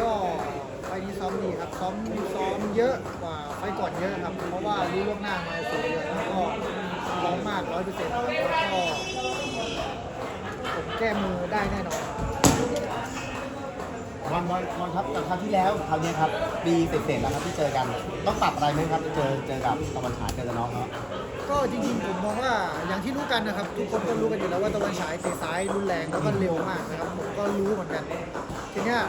ก็ไฟนี้ซ้อมดีครับซ้อมซ้อมเยอะกว่าไฟก่อนเยอะครับเพราะว่ารู้ล่วงหน้ามาสี่เดือนแล้วก็ซ้อมมากร้อยเปอร์เซ็นต์แล้วก็ผมแก้มือได้แน่นอน บอลบอลบอลครับกับครั้งที่แล้วคราวนี้ครับปีเสร็จๆแล้วครับที่เจอกัน ต้องปรับอะไรไหมครับเจอเจอกับตะวันฉายเจอกับน้องเขาก็จริงๆผมมองว่าอย่างที่รู้กันนะครับ ทุกคนก็รู้กันอยู่แล้วว่าตะวันฉายเตะซ้ายรุนแรงแล้วก็เร็วมากนะครับผมก็รู้เหมือนกันทีเนี้ย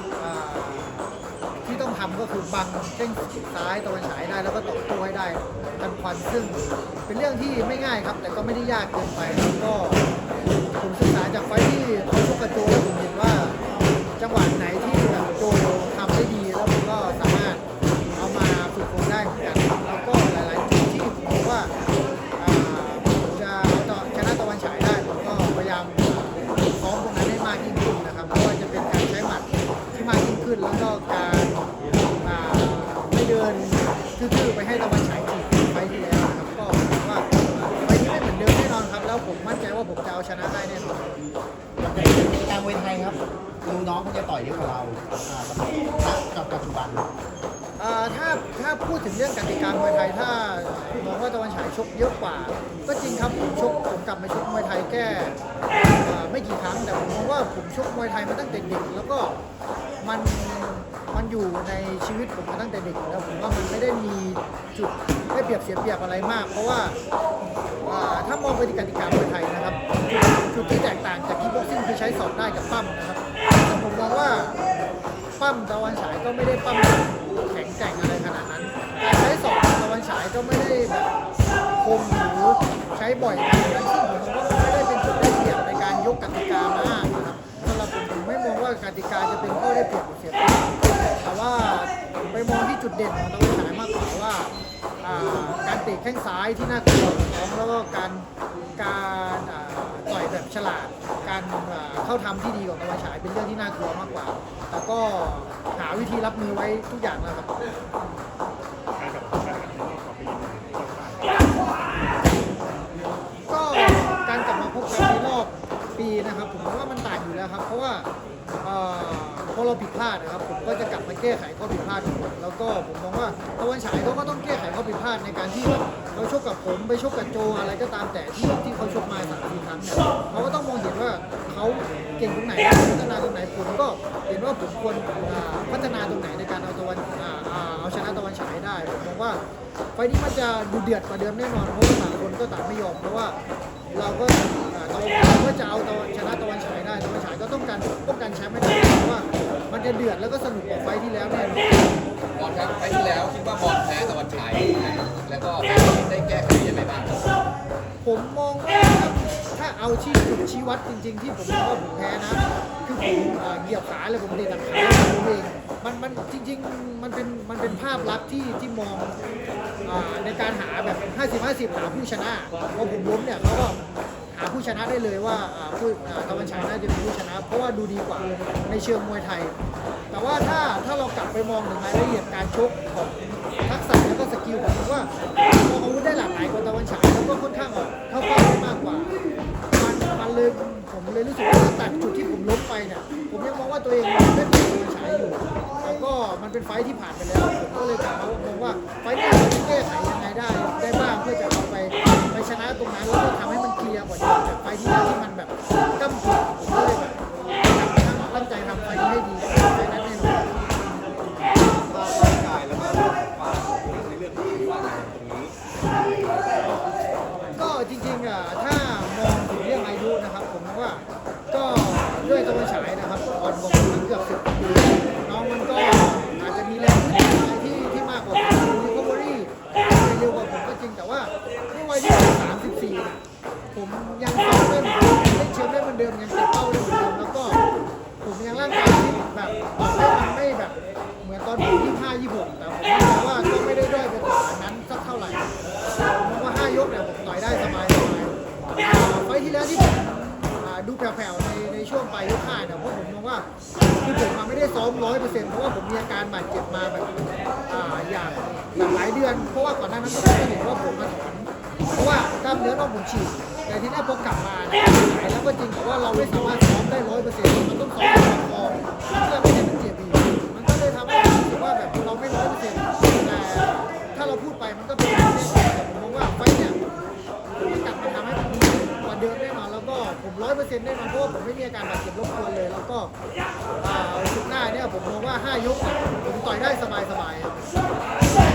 ที่ต้องทำก็คือบังเส้นซ้ายตะวันฉายได้แล้วก็ต่อตัวให้ได้ทันควันซึ่งเป็นเรื่องที่ไม่ง่ายครับ แต่ก็ไม่ได้ยากเกินไปแล้วก็ผมศึกษาจากไฟที่เขาชกกับโจแล้วผมเห็นว่า แน่นอนครับแล้วผมมั่นใจว่าผมจะเอาชนะได้แน่นอนการมวยไทยครับดูน้องเขาจะต่อยเยอะกว่าเราอ่ากับปัจจุบันอ่าถ้าถ้าพูดถึงเรื่องกติกามวยไทยถ้ามองว่าตะวันฉายชกเยอะกว่า ก็จริงครับผมชกผมกลับมาชกมวยไทยแค่อ่าไม่กี่ครั้งแต่ผมมองว่าผมชกมวยไทยมาตั้งแต่เด็กแล้วก็มันมัน อยู่ในชีวิตผมมาตั้งแต่เด็กแล้วผมว่ามันไม่ได้มีจุดได้เปรียบเสียเปรียบอะไรมาก เพราะว่าถ้ามองไปที่กติกามวยไทยนะครับจุดที่แตกต่างจากคิกบ็อกซิ่งคือใช้สอบได้กับปั้มนะครับแต่ผมมองว่าปั้มตะวันฉายก็ไม่ได้ปั้มแข็งแกร่งอะไรขนาดนั้นการใช้สองตะวันฉายก็ไม่ได้แบบคมหรือใช้บ่อยขนาดนั้นซึ่งผมมองว่ามันไม่ได้เป็นจุดได้เปรียบในการยกกติกามากนะครับสำหรับผมผมไม่มองว่ากติกาจะเป็นข้อได้เปรียบ มไปมองที่จุดเด่นของตะวันฉายมากกว่าว่าการเตะแข้งซ้ายที่น่ากลัวของแล้วก็การการต่อยแบบฉลาด การเข้าทำที่ดีของตะวันฉายเป็นเรื่องที่น่ากลัวมากกว่าแต่ก็หาวิธีรับมือไว้ทุกอย่างแล้วครับก็การกลับมาพบกันในรอบปีนะครับ ผมว่ามันต่างอยู่แล้วครับ เพราะว่าพอเราผิดพลาดนะครับ ผมก็จะกลับ แก้ไขข้อผิดพลาดทั้งหมดแล้วก็ผมมองว่าตะวันฉายเขาก็ต้องแก้ไขข้อผิดพลาดในการที่เราชกกับผมไปชกกับโจอะไรก็ตามแต่ที่ที่เขาชกมาสามสี่ครั้งเนี่ยเขาก็ต้องมองเห็นว่าเขาเก่งตรงไหนพัฒนาตรงไหนผมก็เห็นว่าผมควรพัฒนาตรงไหนในการเอาตะวันเอาชนะตะวันฉายได้ผมมองว่าไฟนี้มันจะดูเดือดกว่าเดิมแน่นอนเพราะว่าต่างคนก็ต่างไม่ยอมเพราะว่าเราก็เราก็จะเอาตะวันชนะตะวันฉายได้ตะวันฉายก็ต้องการป้องกันแชมป์ให้ได้เพราะว่า จะเดือดแล้วก็สนุกกว่าไฟล์ที่แล้วแน่นอนบอลครับไปที่แล้วคิดว่าบอลแพ้ตะวันฉายแล้วก็ได้แก้ไขยังไงบ้างครับผมมองว่าถ้าเอาที่จุดชี้วัดจริง ๆ ที่ผมมองว่าผมแพ้นะ คือผมอ่าเหยียบขาเลยผมเตะตัดขาผมเองมันมันจริง ๆ มันเป็นมันเป็นภาพลักษณ์ที่ที่มองอ่าในการหาแบบ 50 50 หาผู้ชนะพอผมล้มเนี่ยเขาก็หา ผู้ชนะได้เลยว่าอ่าผู้อ่าตะวันฉายน่าจะเป็นผู้ชนะ เพราะว่าดูดีกว่าในเชิงมวยไทย แต่ว่าถ้าถ้าเรากลับไปมองถึงรายละเอียดการชกของทักษะแล้วก็สกิลผมว่ามองอาวุธได้หลากหลายกว่าตะวันฉายแล้วก็ค่อนข้างออกเข้าเป้าได้มากกว่า มันมันเลยผมเลยรู้สึกว่าตัดจุดที่ผมล้มไปเนี่ยผมยังมองว่าตัวเองได้เปรียบตะวันฉายอยู่แล้วก็มันเป็นไฟท์ที่ผ่านไปแล้วผมก็เลยกลับมามองว่าไฟท์นี้เราจะแก้ไขยังไงได้ได้บ้างเพื่อจะเอาไปไปชนะตรงนั้นแล้วก็ทำให้ ท์ที่แล้วที่มันแบบก้ำกึ่งผมก็เลยแบบตั้งใจทำไฟท์นี้ให้ดีไฟท์นั้นแน่นอนร่างกายแล้วก็ความในเรื่องที่ว่าตรงนี้ก็จริงๆอะถ้ามองถึงเรื่องอายุนะครับ ผมว่าก็ด้วยตะวันฉายนะครับอ่อนกว่าผมเกือบสิบปีน้องมันก็อาจจะมีแรงที่ที่มากกว่าผมรีคอเวอรี่เร็วกว่าผมก็จริงแต่ว่าในวัยที่สามสิบสี่นะ ผมยังเล่นเล่นเชิงได้เหมือนเดิมยังเตะเป้าได้เหมือนเดิมแล้วก็ผมยังร่างกายที่แบบต่อให้มันไม่แบบ เหมือนตอนผมยี่ห้ายี่หกแต่ผมมองว่าก็ไม่ได้ด้อยไปกว่านั้นสักเท่าไหร่ผมว่าห้ายกเนี่ยผมต่อยได้สบายสบายไฟที่แล้วที่ผมดูแผ่วๆในในช่วงปลายยกห้าเนี่ยเพราะผมมองว่าคือผมมาไม่ได้ซ้อมร้อยเปอร์เซ็นต์เพราะว่าผมมีอาการบาดเจ็บมาแบบอ่าอย่างแบบหลายเดือน เพราะว่าก่อนหน้านั้นก็ไม่เห็นว่าผมมาถอนเพราะว่ากล้ามเนื้อน้องผมฉีก แต่ที่ได้พบกลับมาแล้วก็จริงแต่ว่าเราไม่สามารถซ้อมได้ร้อยเปอร์เซ็นต์มันต้องซ้อมประคองเพื่อไม่ให้มันเจ็บอีกมันก็เลยทำให้รู้สึกว่าแบบเราไม่ร้อยเปอร์เซ็นต์แต่ถ้าเราพูดไปมันก็เป็นเรื่งแต่ผมมองว่าไฟเนี่ยกลับมาทำให้ผมดีกว่าเดิมแน่นอนแล้วก็ผมร้อยเปอร์เซ็นต์ได้มาเพราะว่าผมไม่มีอาการบาดเจ็บรบกวนเลย แล้วก็สุดหน้าเนี่ยผมมองว่าห้ายกผมต่อยได้สบายๆครั